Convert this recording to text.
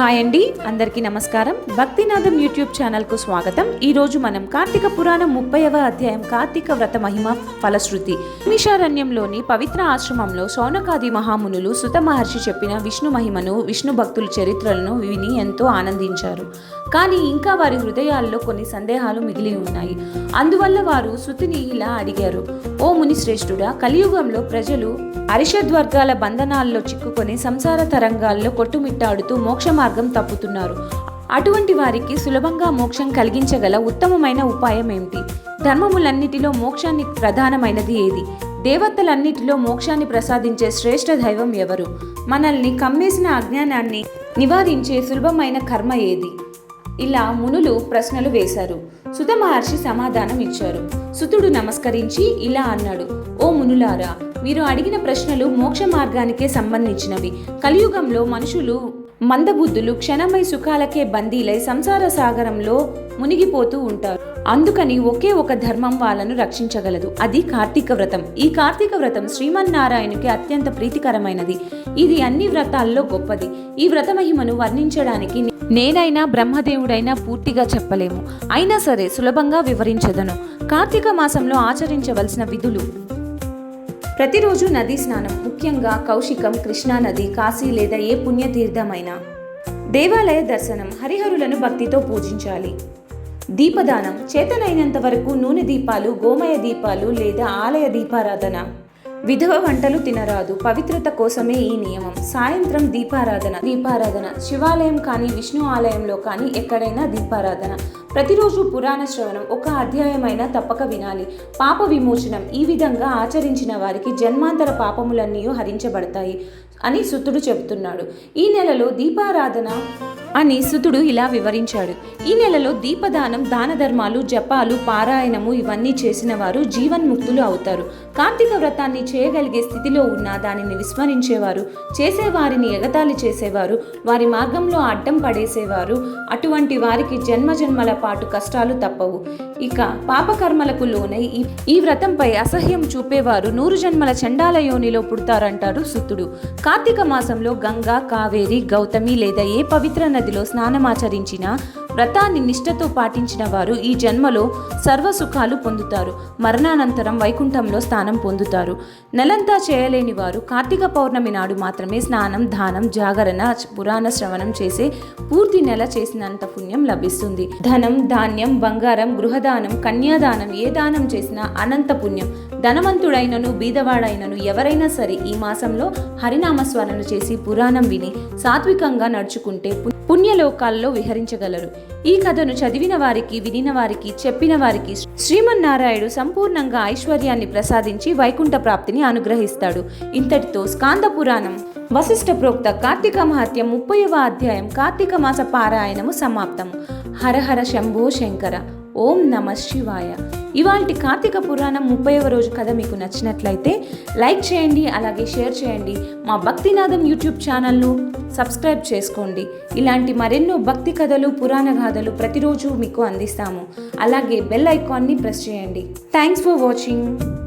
Hi అండి అందరికీ నమస్కారం. భక్తినాథం యూట్యూబ్ ఛానల్కు స్వాగతం. ఈరోజు మనం కార్తీక పురాణం ముప్పైవ అధ్యాయం కార్తీక వ్రత మహిమ ఫలశ్రుతి. నిమిషారణ్యంలోని పవిత్ర ఆశ్రమంలో సౌనకాది మహామునులు సుత మహర్షి చెప్పిన విష్ణు మహిమను విష్ణు భక్తుల చరిత్రలను విని ఎంతో ఆనందించారు. కానీ ఇంకా వారి హృదయాల్లో కొన్ని సందేహాలు మిగిలి ఉన్నాయి. అందువల్ల వారు సుతిని ఇలా అడిగారు. ఓ ముని శ్రేష్ఠుడా కలియుగంలో ప్రజలు అరిషద్వర్గాల బంధనాల్లో చిక్కుకొని సంసార తరంగాల్లో కొట్టుమిట్టాడుతూ మోక్ష మార్గం తప్పుతున్నారు. అటువంటి వారికి సులభంగా మోక్షం కలిగించగల ఉత్తమమైన ఉపాయం ఏమిటి? ధర్మములన్నిటిలో మోక్షాన్ని ప్రధానమైనది ఏది? దేవతలన్నిటిలో మోక్షాన్ని ప్రసాదించే శ్రేష్ఠ దైవం ఎవరు? మనల్ని కమ్మేసిన అజ్ఞానాన్ని నివారించే సులభమైన కర్మ ఏది? ఇలా మునులు ప్రశ్నలు వేశారు. సుత మహర్షి సమాధానం ఇచ్చారు. సుతుడు నమస్కరించి ఇలా అన్నాడు. ఓ మునులారా మీరు అడిగిన ప్రశ్నలు మోక్ష మార్గానికే సంబంధించినవి. కలియుగంలో మనుషులు మందబుద్ధులు క్షణమై సుఖాలకే బందీలై సంసార సాగరంలో మునిగిపోతూ ఉంటారు. అందుకని ఒకే ఒక ధర్మం వాళ్ళను రక్షించగలదు. అది కార్తీక వ్రతం. ఈ కార్తీక వ్రతం శ్రీమన్నారాయణుకి అత్యంత ప్రీతికరమైనది. ఇది అన్ని వ్రతాల్లో గొప్పది. ఈ వ్రత మహిమను వర్ణించడానికి నేనైనా బ్రహ్మదేవుడైనా పూర్తిగా చెప్పలేము. అయినా సరే సులభంగా వివరించదను. కార్తీక మాసంలో ఆచరించవలసిన విధులు ప్రతిరోజు నదీ స్నానం ముఖ్యంగా కౌశికం కృష్ణా నది కాశీ లేదా ఏ పుణ్యతీర్థమైనా. దేవాలయ దర్శనం హరిహరులను భక్తితో పూజించాలి. దీపదానం చేతనైనంత వరకు నూనె దీపాలు గోమయ దీపాలు లేదా ఆలయ దీపారాధన. విధవ వంటలు తినరాదు. పవిత్రత కోసమే ఈ నియమం. సాయంత్రం దీపారాధన. దీపారాధన. శివాలయం కానీ విష్ణు ఆలయంలో కానీ ఎక్కడైనా దీపారాధన. ప్రతిరోజు పురాణ శ్రవణం ఒక అధ్యాయమైనా తప్పక వినాలి. పాప విమోచనం. ఈ విధంగా ఆచరించిన వారికి జన్మాంతర పాపములన్నీ హరించబడతాయి. అని సుతుడు చెబుతున్నాడు. ఈ నెలలో దీపారాధన అని సుతుడు ఇలా వివరించాడు. ఈ నెలలో దీపదానం దాన ధర్మాలు జపాలు పారాయణము ఇవన్నీ చేసిన వారు జీవన్ముక్తులు అవుతారు. కార్తీక వ్రతాన్ని చేయగలిగే స్థితిలో ఉన్న దానిని విస్మరించేవారు చేసేవారిని ఎగతాళి చేసేవారు వారి మార్గంలో అడ్డం పడేసేవారు అటువంటి వారికి జన్మ జన్మల పాటు కష్టాలు తప్పవు. ఇక పాపకర్మలకు లోనై ఈ- ఈ వ్రతంపై అసహ్యం చూపేవారు నూరు జన్మల చండాల యోనిలో పుడతారంటారు సుతుడు. కార్తీక మాసంలో గంగా కావేరి గౌతమి లేదా ఏ పవిత్ర నదిలో స్నానమాచరించినా వ్రతాన్ని నిష్ఠతో పాటించిన వారు ఈ జన్మలో సర్వసుఖాలు పొందుతారు. మరణానంతరం వైకుంఠంలో స్థానం పొందుతారు. నెలంతా చేయలేని వారు కార్తీక పౌర్ణమి నాడు మాత్రమే స్నానం దానం జాగరణ పురాణ శ్రవణం చేసే పూర్తి నెల చేసినంత పుణ్యం లభిస్తుంది. ధనం ధాన్యం బంగారం గృహదానం కన్యాదానం ఏ దానం చేసినా అనంత పుణ్యం. ధనవంతుడైనను బీదవాడైనను ఎవరైనా సరే ఈ మాసంలో హరినామస్మరణ చేసి పురాణం విని సాత్వికంగా నడుచుకుంటే పుణ్యలోకాల్లో విహరించగలరు. ఈ కథను చదివిన వారికి వినిన వారికి చెప్పిన వారికి శ్రీమన్నారాయణుడు సంపూర్ణంగా ఐశ్వర్యాన్ని ప్రసాదించి వైకుంఠ ప్రాప్తిని అనుగ్రహిస్తాడు. ఇంతటితో స్కాంద పురాణం వశిష్ఠ ప్రోక్త కార్తీక మహత్యం ముప్పైవ అధ్యాయం కార్తీక మాస పారాయణము సమాప్తము హరహర శంభో శంకర. ఓం నమ శివాయ. ఇవాళ కార్తీక పురాణం ముప్పైవ రోజు కథ మీకు నచ్చినట్లయితే లైక్ చేయండి అలాగే షేర్ చేయండి. మా భక్తినాథం యూట్యూబ్ ఛానల్ను సబ్స్క్రైబ్ చేసుకోండి. ఇలాంటి మరెన్నో భక్తి కథలు పురాణ గాథలు ప్రతిరోజు మీకు అందిస్తాము. అలాగే బెల్ ఐకాన్ని ప్రెస్ చేయండి. Thanks for watching